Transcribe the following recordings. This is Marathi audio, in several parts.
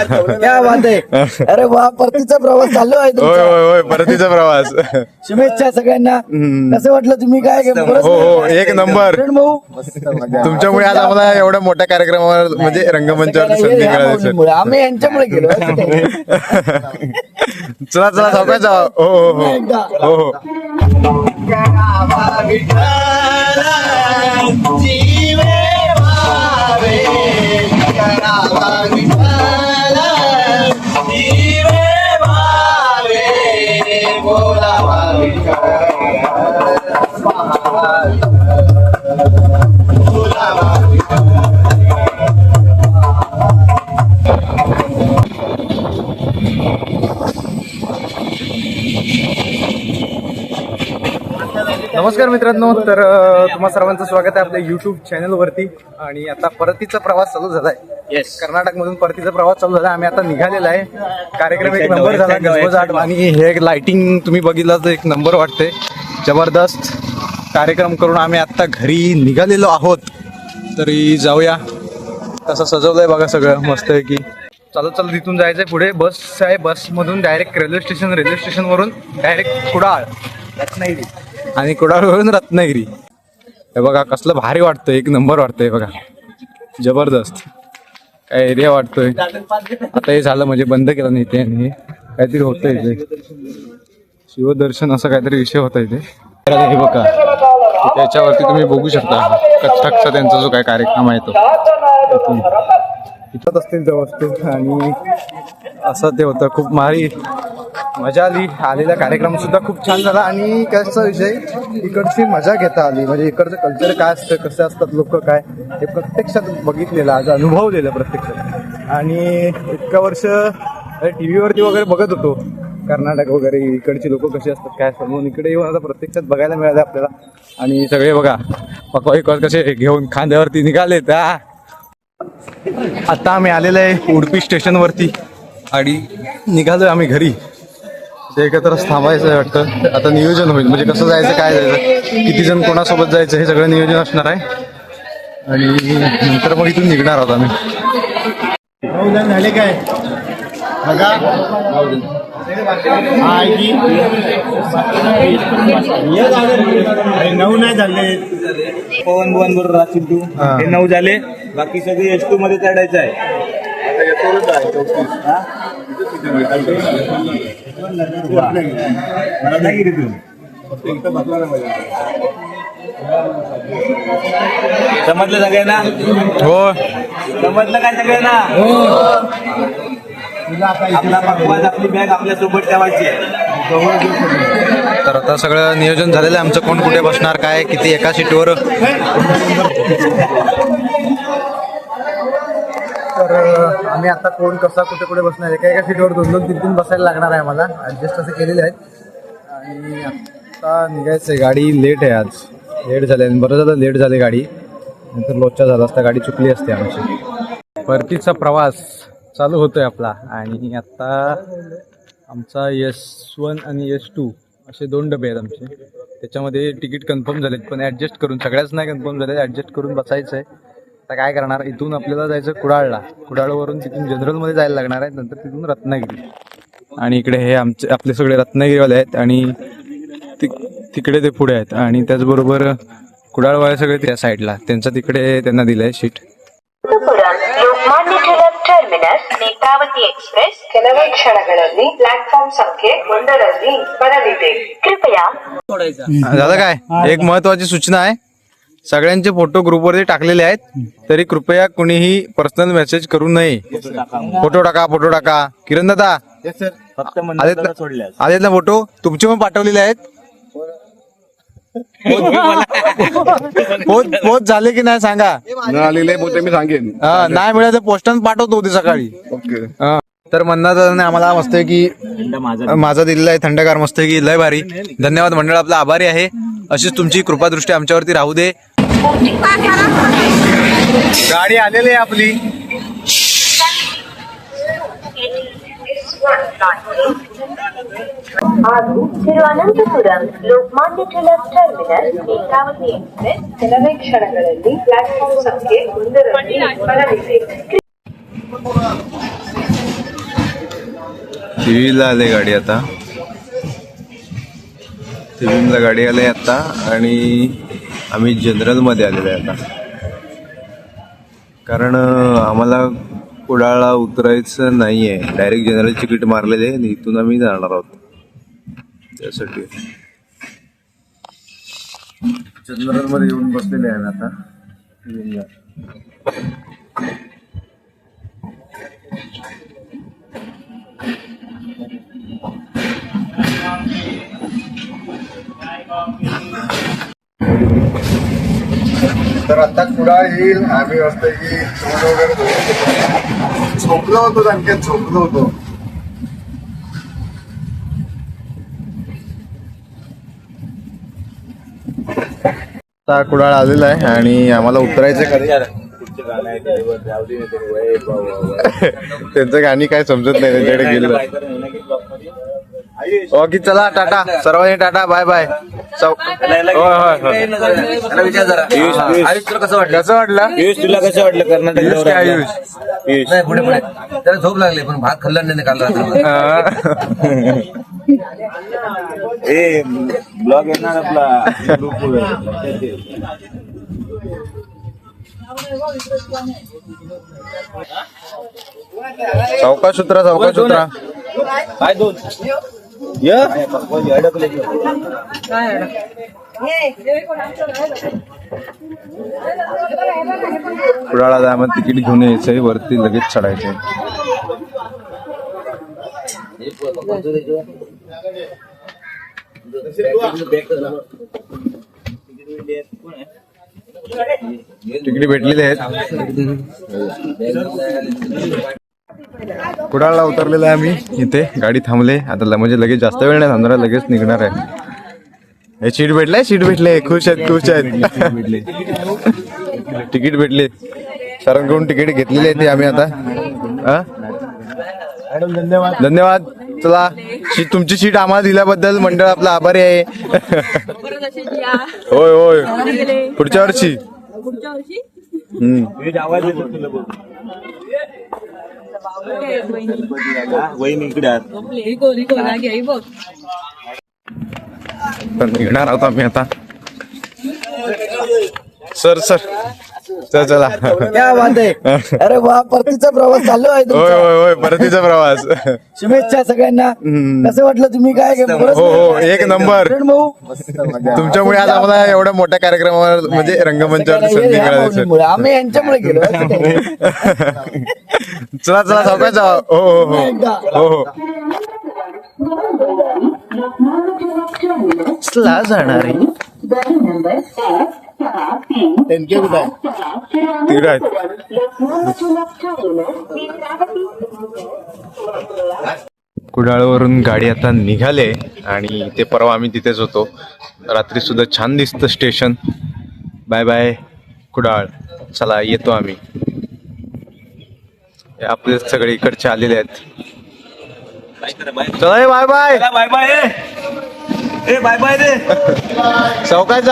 क्या बात आहे. अरे वा परतीचा प्रवास चालू आहे होय तुमचा. होय होय परतीचा प्रवास. शुभेच्छा सगळ्यांना. कसं वाटलं तुम्ही काय हो हो एक नंबर. किरण भाऊ. तुमच्यामुळे आज आम्हाला एवढ्या मोठ्या कार्यक्रमावर म्हणजे रंगमंचावर संधी या मिळाली भाऊंमुळे. आम्ही यांच्यामुळे गेलो. असं काही. चला चला सावकाश जावा. हो हो हो. एकदा. हो हो. नमस्कार मित्रांनो तर तुम्हा सर्वांचं स्वागत आहे आपल्या युट्यूब चॅनलवरती आणि आता परतीचा प्रवास चालू झाला आहे येस कर्नाटक मधून परतीचा प्रवास चालू झाला. आम्ही आता निघालेला आहे. कार्यक्रम एक नंबर झाला गजबजाट आणि हे लाइटिंग तुम्ही बघितलं तर एक नंबर वाटते जबरदस्त कार्यक्रम करून आम्ही आता घरी निघालेलो आहोत. तरी जाऊया. कसं सजवलंय बघा सगळं. मस्त आहे की. चालत चालत तिथून जायचंय पुढे. बस आहे. बस मधून direct railway station railway station वरून डायरेक्ट कुडाळ रत्नागिरी. आणि कुडाळवरून रत्नागिरी. हे बघा कसलं भारी वाटतं एक नंबर वाटतंय बघा. जबरदस्त. काय एरिया वाटतोय आता हे झालं म्हणजे बंद केलं नाही ते आणि काहीतरी होतं इथे. शिवदर्शन असा काहीतरी विषय होता इथे. तर हे बघा त्याच्यावरती तुम्ही बघू शकता कथ्थकचा त्यांचा जो काय कार्यक्रम आहे तो. इथंच असतील त्या वस्तू आणि असं ते होतं. खूप मारी मजा आली. आलेला कार्यक्रम सुद्धा खूप छान झाला. आणि कसा विषय इकडची मजा घेता आली. म्हणजे इकडचं कल्चर काय असतं कसे असतात लोक काय हे प्रत्यक्षात बघितलेलं आज अनुभवलेलं प्रत्यक्षात. आणि इतकं वर्ष टी व्हीवरती वगैरे बघत होतो. कर्नाटक वगैरे इकडची लोक कशी असतात काय असतात म्हणून इकडे येऊन आता प्रत्यक्षात बघायला मिळालं आपल्याला. आणि सगळे बघा पकवाई कसे घेऊन खांद्यावरती निघाले त्या आता आम्ही आलेलो आहे उडपी स्टेशनवरती आणि निघालोय आम्ही घरी. ते एकत्रच थांबायचं आहे वाटतं. आता नियोजन होईल. म्हणजे कसं जायचं काय जायचं? किती जण कोणासोबत जायचं हे सगळं नियोजन असणार आहे. आणि नंतर मग इथून निघणार आहोत आम्ही. जण झाले काय? बघा. नऊ नाही झाले. पवन भुवन बरोबर राहतील तू. हा. हे नऊ झाले. बाकी सगळे एस टू मध्ये चढायचं आहे. रत्नागिरीतून समजलं सगळ्यांना? हो. समजलं काय सगळ्यांना? आपला पकवाज आपली बॅग आपल्यासोबत ठेवायची आहे. तर आता सगळं नियोजन झालेलं आहे. आमचं कोण कुठे बसणार काय किती एका सीटवर? तर आम्ही आता कोण कसा कुठे कुठे बसणार एका एका सीटवर दोन दोन तीन तीन बसायला लागणार आहे आम्हाला. ऍडजस्ट असं केलेले आहेत. आणि आता निघायचं आहे. गाडी लेट आहे आज. लेट झाले आणि बरं झालं लेट झाली गाडी. नंतर लोचा झाला असता. गाडी चुकली असते आमची. परतीचा प्रवास चालू होतोय आपला. आणि आता आमचा एस वन आणि एस टू असे दोन डबे आहेत आमचे. त्याच्यामध्ये तिकीट कन्फर्म झालेत पण ऍडजस्ट करून सगळ्याच नाही कन्फर्म झाले ऍडजस्ट करून बसायचं आहे आता काय करणार? इथून आपल्याला जायचं कुडाळला. कुडाळवरून तिथून जनरलमध्ये जायला लागणार आहे नंतर तिथून रत्नागिरी. आणि इकडे हे आमचे आपले सगळे रत्नागिरीवाले आहेत आणि तिकडे ते पुढे आहेत. आणि त्याचबरोबर कुडाळवाले सगळे त्या साईडला त्यांचा तिकडे त्यांना दिलं आहे शीट ಟರ್ಮಿನಸ್ ನೇತ್ರಾವತಿ ಎಕ್ಸ್ಪ್ರೆಸ್ ಕೆಲವೇ ಕ್ಷಣಗಳಲ್ಲಿ ಪ್ಲಾಟ್ಫಾರ್ಮ್ ಸಂಖ್ಯೆ ಒಂದರಲ್ಲಿ ಬರಲಿದೆ ಕೃಪಯಾ झालं काय एक महत्वाची सूचना आहे सगळ्यांचे फोटो ग्रुपवरती टाकलेले आहेत तरी कृपया कुणीही पर्सनल मेसेज करू नये फोटो टाका फोटो टाका किरण दादा फक्त आलेत मंडळाला ना सोडल्यास आलेत ना फोटो तुमचे पण पाठवलेले आहेत पोच पोच झाले की नाही सांगा? न आलेले पोते मी सांगेन. हा, नाही मिळालं तर पोस्टानं पाठवतो उद्या सकाळी. ओके. हा. तर दादाने आम्हाला मस्त आहे की माझा दिलेला आहे थंडगार मस्त आहे की लय भारी. धन्यवाद मंडळ आपला आभारी आहे. अशीच तुमची कृपादृष्टी आमच्यावरती राहू दे. गाडी आलेली आहे आपली. ಹಾಗೂ ತಿರುವನಂತಪುರಂ ಲೋಕಮಾನ್ಯ ಟಿಳಕ್ ಟರ್ಮಿನಸ್ ನೇತ್ರಾವತಿ ಎಕ್ಸ್ಪ್ರೆಸ್ ಕೆಲವೇ ಕ್ಷಣಗಳಲ್ಲಿ ಪ್ಲಾಟ್ಫಾರ್ಮ್ ಸಂಖ್ಯೆ ಒಂದರಲ್ಲಿ ಬರಲಿದೆ ला आले गाडी आता ला गाडी आली आता आणि आम्ही जनरलमध्ये आलेलो आहे आता कारण अं, आम्हाला कुडाळला उतरायचं नाही आहे डायरेक्ट जनरल तिकीट मारलेले आहे आणि इथून आम्ही जाणार आहोत. त्यासाठी. जनरलमध्ये येऊन बसलेले आहे आता. तर आता कुडाळ येईल आम्ही वाजता की तोंड वगैरे झोपलो होतो आणखी झोपलो होतो. आता कुडाळ आलेला आहे आणि आम्हाला उतरायचं खरे त्यांचं गाणी काय समजत नाही त्यांच्याकडे गेलं ओके चला टाटा. सर्वांनी टाटा. Bye bye. कसं वाटलं? कसं वाटलं? पियुष तुला कसं वाटलं? कर्नाटक? आयुष? पियुष. पुढे पुढे. त्याला झोप लागली पण भात खाल्ला नाही काल रात्री. हा. ए ब्लॉग येणार आपला. उतरा सावकाश उतरा काय दोन? कुडाळा जायला तिकीट घेऊन यायचंय वरती लगेच चढायचंय तिकीट भेटलेली आहेत. कुडाळला उतरलेलं आहे आम्ही. इथे गाडी थांबले. आता ल- म्हणजे लगेच जास्त वेळ नाही थांबणार लगेच निघणार आहे. हे सीट भेटलंय? सीट भेटले खुश आहेत खुश आहेत. तिकीट भेटले. सरांकडून तिकीट घेतलेली आहे ते आम्ही आता? हा? धन्यवाद. चला. शी- तुमची सीट आम्हाला दिल्याबद्दल मंडळ आपला आभारी आहे. होय होय. पुढच्या वर्षी. पुढच्या वर्षी? हम्म. वहीन इकडे आत. झोपली निघणार आहोत आम्ही आता सर सर चल चला. क्या बात आहे. अरे वा परतीचा प्रवास चालू आहे होय तुमचा. होय होय परतीचा प्रवास. शुभेच्छा सगळ्यांना. कसं वाटलं तुम्ही काय हो हो एक नंबर. किरण भाऊ. तुमच्यामुळे आज आम्हाला एवढ्या मोठ्या कार्यक्रमावर म्हणजे रंगमंचावर संधी या मिळाली. आम्ही यांच्यामुळे गेलो. चला चला सावकाश. हो हो हो. हो हो. जाणार आहे तिकडे आहेत कुडाळवरून गाडी आता निघाले आणि ते परवा आम्ही तिथेच होतो. रात्री सुद्धा छान दिसतं स्टेशन. Bye bye Kudal. चला येतो आम्ही. आपले सगळे इकडचे आलेले आहेत. चला बाय बाय. चला, बाय बाय. ए. बाय बाय रे चौकात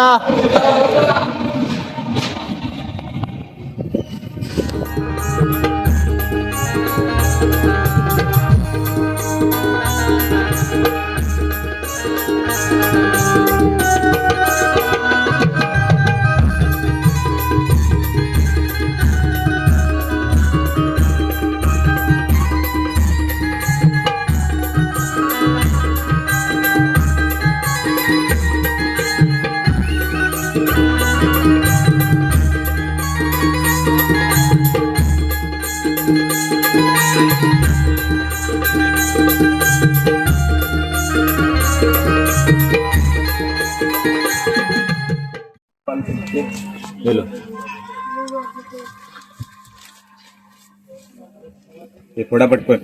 हे थोडा पटकन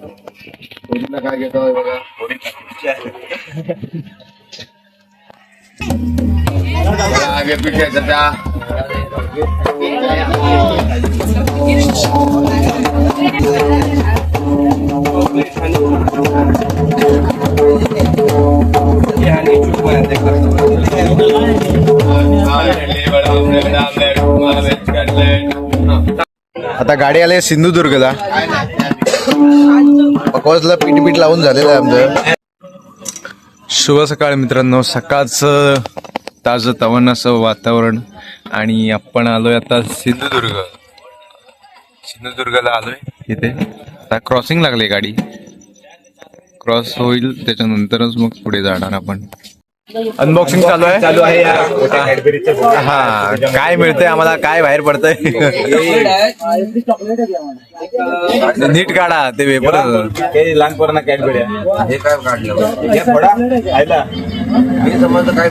पोरीला काय घेतो बघा. आगे पीछे चाचा आता गाडी आली सिंधुदुर्गला. पकवाजला पीठ पीठ लावून झालेलं आहे आमचं. शुभ सकाळ मित्रांनो. सकाळचं ताजं तवन असं वातावरण आणि आपण आलोय आता सिंधुदुर्ग. सिंधुदुर्गला आलोय इथे. आता क्रॉसिंग लागले गाडी. क्रॉस होईल त्याच्यानंतरच मग पुढे जाणार आपण. अनबॉक्सिंग चालू आहे? चालू आहे. हा. काय मिळतंय आम्हाला? काय बाहेर पडतंय? नीट काढा ते पेपर हे लहान पोरांना कॅडबरी हे काय काढलं? हे खायला. मी समजलं काय.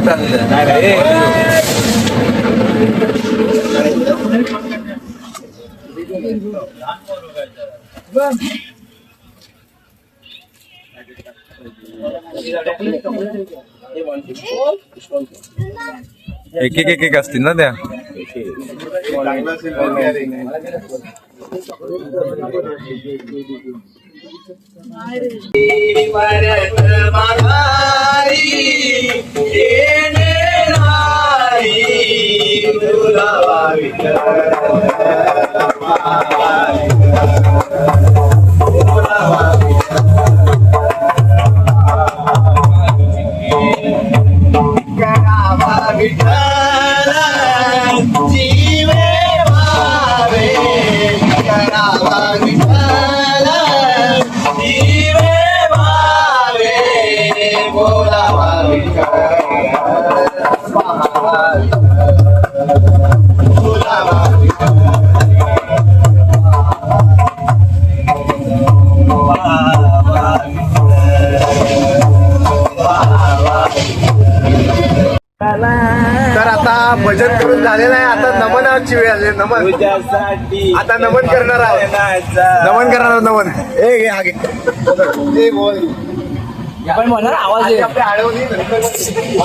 नाही नाही हे. एक एक एक एक असतील ना त्या? तर आता भजन करून झालेलं आहे आता नमनाची वेळ आली आहे. नमन आता नमन करणार आहोत. नयनाचा नमन करणार आहोत नमन. ए घे हा घे. ए बोल. आधी आपल्या आळवणी तुझ्यासाठी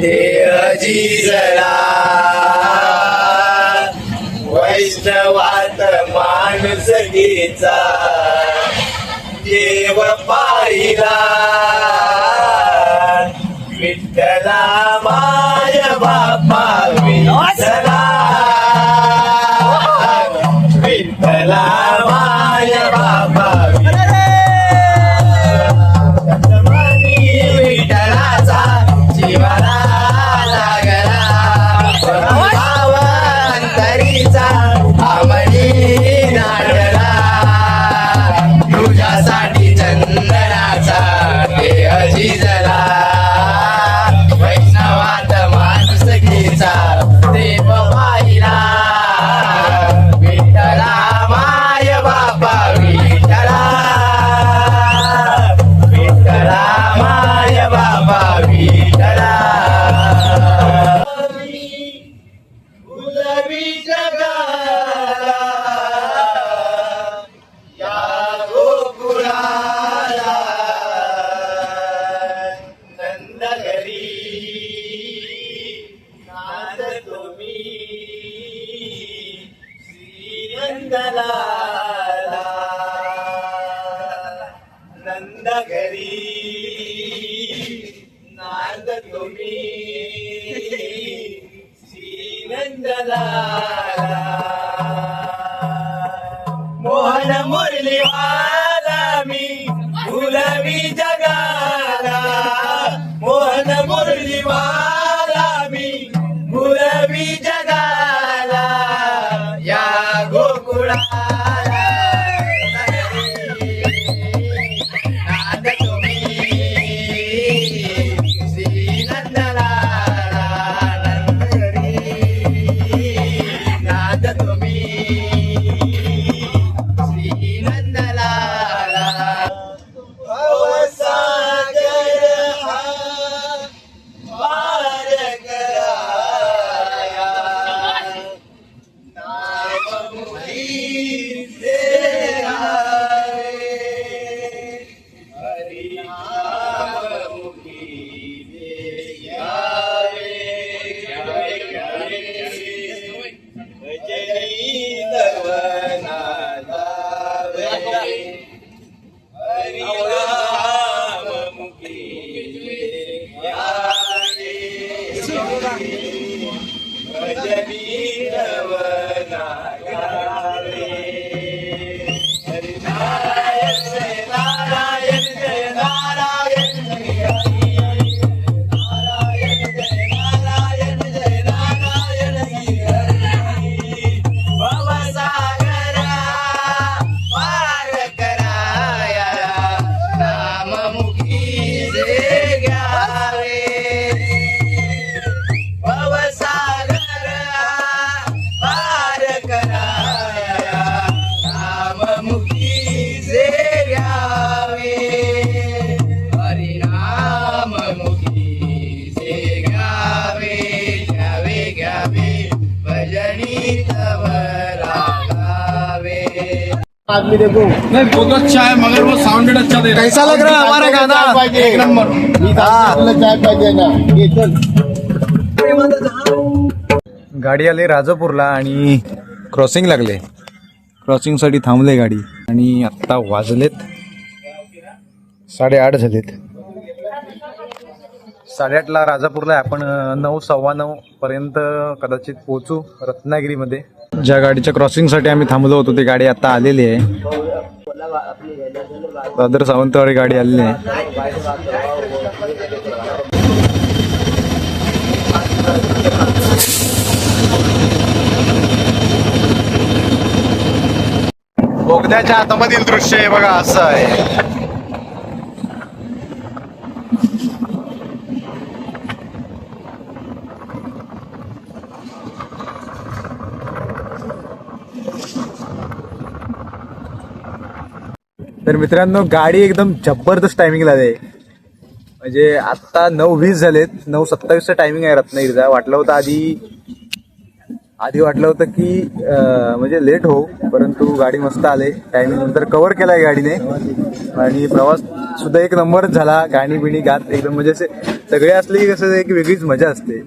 देह जिजला वैष्णवात माणुसकीचा देव पाहिला विठ्ठला माय बापा विठ्ठला विठ्ठला శ్రీరంగలా आदमी देखो। कैसा लग रहा है हमारा गाना? एक नंबर। चाय पाहिजे ना? हे चल। गाडी आली राजापूरला आणि क्रॉसिंग लागले. क्रॉसिंगसाठी थांबले गाडी. आणि आता वाजलेत. साडेआठ झालेत. साडेआठला राजापूरला आहे. आपण नऊ सव्वा नऊ पर्यंत कदाचित पोहोचू रत्नागिरीमध्ये. ज्या गाडीच्या क्रॉसिंगसाठी आम्ही थांबलो होतो ती गाडी आता आलेली आहे. दादर सावंतवाडी गाडी आलेली आहे. बोगद्याच्या आतमधील दृश्य आहे बघा असं आहे. तर मित्रांनो गाडी एकदम जबरदस्त टायमिंगला आहे. म्हणजे आत्ता नऊ वीस झालेत नऊ सत्तावीसचं टायमिंग आहे रत्नागिरीचा. वाटलं होतं आधी आधी वाटलं होतं की अं, म्हणजे लेट हो परंतु गाडी मस्त आले. टायमिंग नंतर कव्हर केलाय गाडीने. आणि प्रवास सुद्धा एक नंबरच झाला. गाणी बिणी गात एकदम म्हणजे असे सगळे असले की कसं एक वेगळीच मजा असते.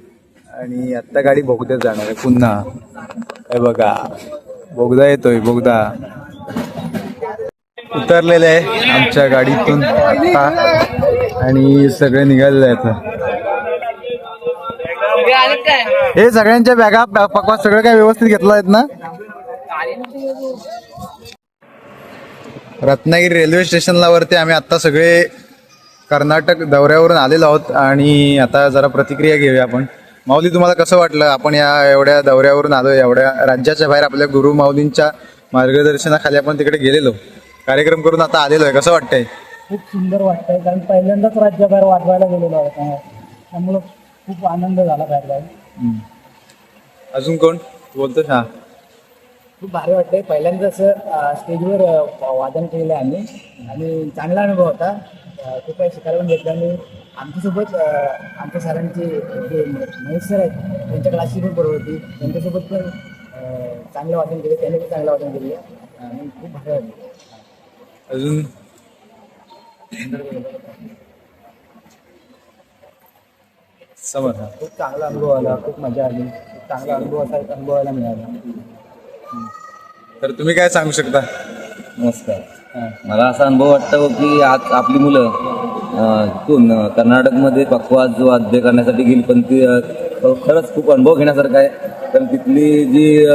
आणि आत्ता गाडी बोगद्यात जाणार आहे पुन्हा. हे बघा बोगदा येतोय बोगदा उतरलेले आहे आमच्या गाडीतून आता आणि सगळे निघालेले आहेत हे सगळ्यांच्या बॅगा पकवा सगळं काय व्यवस्थित घेतलं आहेत ना? रत्नागिरी रेल्वे स्टेशनला वरती आम्ही आता सगळे कर्नाटक दौऱ्यावरून आलेलो आहोत आणि आता जरा प्रतिक्रिया घेऊया आपण. माऊली तुम्हाला कसं वाटलं? आपण या एवढ्या दौऱ्यावरून आलो एवढ्या राज्याच्या बाहेर आपल्या गुरु माऊलींच्या मार्गदर्शनाखाली आपण तिकडे गेलेलो. कार्यक्रम करून आता आलेलो आहे. कसं वाटतंय? खूप सुंदर वाटतंय कारण पहिल्यांदाच राज्यभर वाजवायला गेलेलो आहे त्यामुळं खूप आनंद झाला बाहेर जाऊन. अजून कोण? बोलतो हा. खूप भारी वाटतंय. पहिल्यांदा असं अं, स्टेजवर अं, वादन केलेलं आहे आम्ही. आणि चांगला अनुभव होता. अं, खूप काही शिकायला पण भेटलं. आणि आमच्यासोबत अं, आमच्या सरांचे जे महेश सर आहेत त्यांच्या क्लासची पण बरोबर होती त्यांच्यासोबत पण अं, चांगलं वादन केलं. त्यांनी पण चांगलं वादन केलं. आणि खूप भारी वाटलं. अजून? समज. खूप चांगला अनुभव आला खूप मजा आली. खूप चांगला अनुभव असा एक अनुभवायला मिळाला. तर तुम्ही काय सांगू शकता? नमस्कार. मला असा अनुभव वाटतो की आज आपली मुलं इथून कर्नाटकमध्ये पक्वाज वाद्य करण्यासाठी गेली पण ती खरंच खूप अनुभव घेण्यासारखा आहे. कारण तिथली जी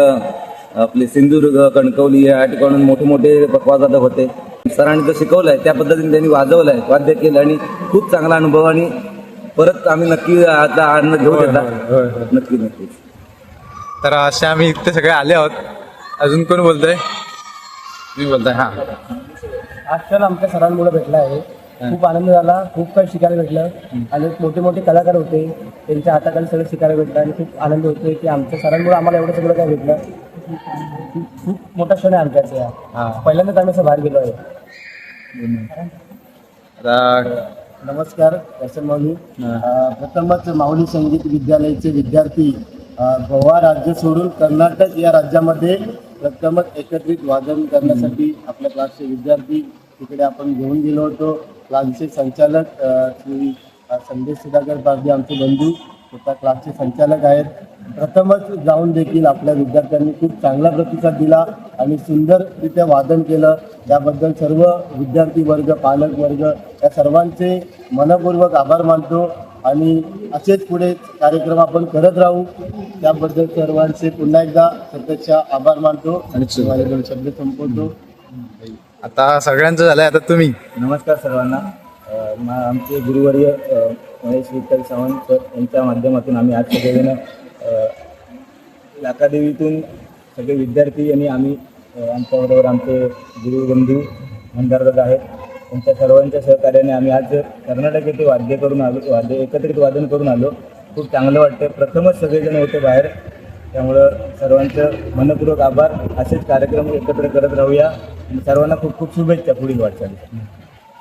आपली सिंधुदुर्ग कणकवली या ठिकाणून मोठे मोठे पक्वाजादक होते. सरांनी जो शिकवलंय त्या पद्धतीने त्यांनी वाजवलंय. वाद्य केलं आणि खूप चांगला अनुभव आणि परत आम्ही नक्की आता आनंद घेऊ त्याचा. नक्की नक्की. तर असे आम्ही इथे सगळे आले आहोत. अजून कोण बोलतोय? मी बोलतोय हा. क्षण आमच्या सरांमुळे भेटला आहे. खूप आनंद झाला खूप काही शिकायला भेटलं. आणि मोठे मोठे कलाकार होते. त्यांच्या हाताखाली सगळं शिकायला भेटलं आणि खूप आनंद होतोय की आमच्या सरांमुळे आम्हाला एवढं सगळं काय भेटलं. खूप- मोठा क्षण आहे आमच्या हा. पहिल्यांदाच आम्ही असं बाहेर गेलो आहे. नमस्कार दर्शन माऊली. प्रथमच माऊली संगीत विद्यालयाचे विद्यार्थी गोवा राज्य सोडून कर्नाटक या राज्यामध्ये प्रथमच एकत्रित वादन करण्यासाठी आपल्या क्लासचे विद्यार्थी तिकडे आपण घेऊन गेलो होतो. क्लासचे संचालक श्री संदेश सुधाकर पारधी आमचे बंधू. स्वतः क्लासचे संचालक आहेत. प्रथमच जाऊन देखील आपल्या विद्यार्थ्यांनी खूप चांगला प्रतिसाद दिला आणि सुंदररित्या वादन केलं. त्याबद्दल सर्व विद्यार्थी वर्ग पालक वर्ग या सर्वांचे मनपूर्वक आभार मानतो आणि असेच पुढे कार्यक्रम आपण करत राहू. त्याबद्दल सर्वांचे पुन्हा एकदा सततच्या आभार मानतो आणि शब्द संपवतो. आता सगळ्यांचं झालंय आता तुम्ही. नमस्कार सर्वांना. आमचे गुरुवर्य महेश विठ्ठल सावंत सर यांच्या माध्यमातून आम्ही आज सगळेजण लाकादेवीतून सगळे विद्यार्थी आणि आम्ही आमच्याबरोबर आमचे गुरुबंधू भंडारदादा आहेत. त्यांच्या सर्वांच्या सहकार्याने आम्ही आज कर्नाटक येथे वाद्य करून आलो वाद्य एकत्रित वादन करून आलो. खूप चांगलं वाटतं प्रथमच सगळेजण होते बाहेर. त्यामुळं सर्वांचं मनपूर्वक आभार. असेच कार्यक्रम एकत्र करत राहूया. आणि सर्वांना खूप खूप शुभेच्छा पुढील वाटचाली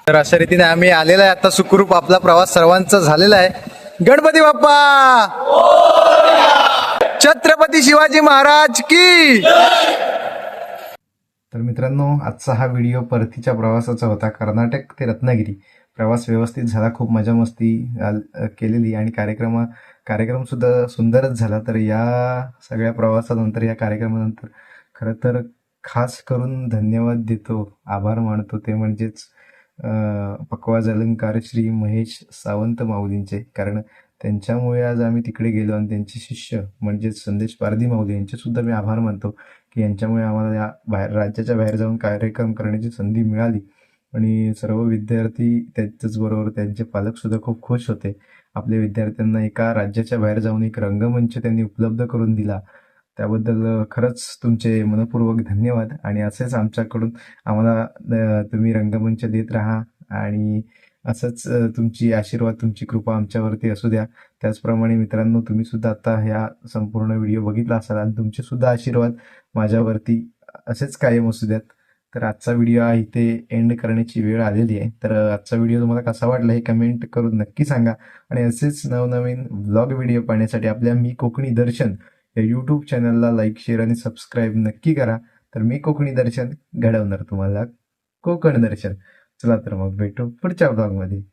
तर अशा रीतीने आम्ही आलेला आहे. आता सुखरूप आपला प्रवास सर्वांचा झालेला आहे. गणपती बाप्पा! छत्रपती शिवाजी महाराज की! तर मित्रांनो आजचा हा व्हिडिओ परतीच्या प्रवासाचा होता. कर्नाटक ते रत्नागिरी. प्रवास व्यवस्थित झाला खूप मजा मस्ती केलेली आणि कार्यक्रम कार्यक्रम सुद्धा सुंदरच झाला. तर या सगळ्या प्रवासानंतर या कार्यक्रमानंतर खरं तर खास करून धन्यवाद देतो आभार मानतो. ते म्हणजेच पक्वाज अलंकार श्री महेश सावंत माऊलींचे. कारण त्यांच्यामुळे आज आम्ही तिकडे गेलो आणि त्यांचे शिष्य म्हणजे संदेश पारधी माऊली यांचे सुद्धा मी आभार मानतो की यांच्यामुळे आम्हाला या बाहेर राज्याच्या बाहेर जाऊन कार्यक्रम करण्याची संधी मिळाली. आणि सर्व विद्यार्थी त्याच्याच बरोबर त्यांचे पालक सुद्धा खूप खुश होते. आपल्या विद्यार्थ्यांना एका राज्याच्या बाहेर जाऊन एक रंगमंच त्यांनी उपलब्ध करून दिला. त्याबद्दल खरंच तुमचे मनपूर्वक धन्यवाद. आणि असेच आमच्याकडून आम्हाला तुम्ही रंगमंच देत राहा. आणि असंच तुमची आशीर्वाद तुमची कृपा आमच्यावरती असू द्या. त्याचप्रमाणे मित्रांनो तुम्ही सुद्धा आता ह्या संपूर्ण व्हिडिओ बघितला असाल आणि तुमचे सुद्धा आशीर्वाद माझ्यावरती असेच कायम असू द्यात. तर आजचा व्हिडिओ इथे एंड करण्याची वेळ आलेली आहे. तर आजचा व्हिडिओ तुम्हाला कसा वाटला हे कमेंट करून नक्की सांगा. आणि असेच नवनवीन ब्लॉग व्हिडिओ पाहण्यासाठी आपल्या मी कोकणी दर्शन या यूट्यूब चॅनलला लाईक शेअर आणि सबस्क्राईब नक्की करा. तर मी कोकणी दर्शन घडवणार तुम्हाला. कोकण दर्शन. चला तर मग भेटू पुढच्या ब्लॉगमध्ये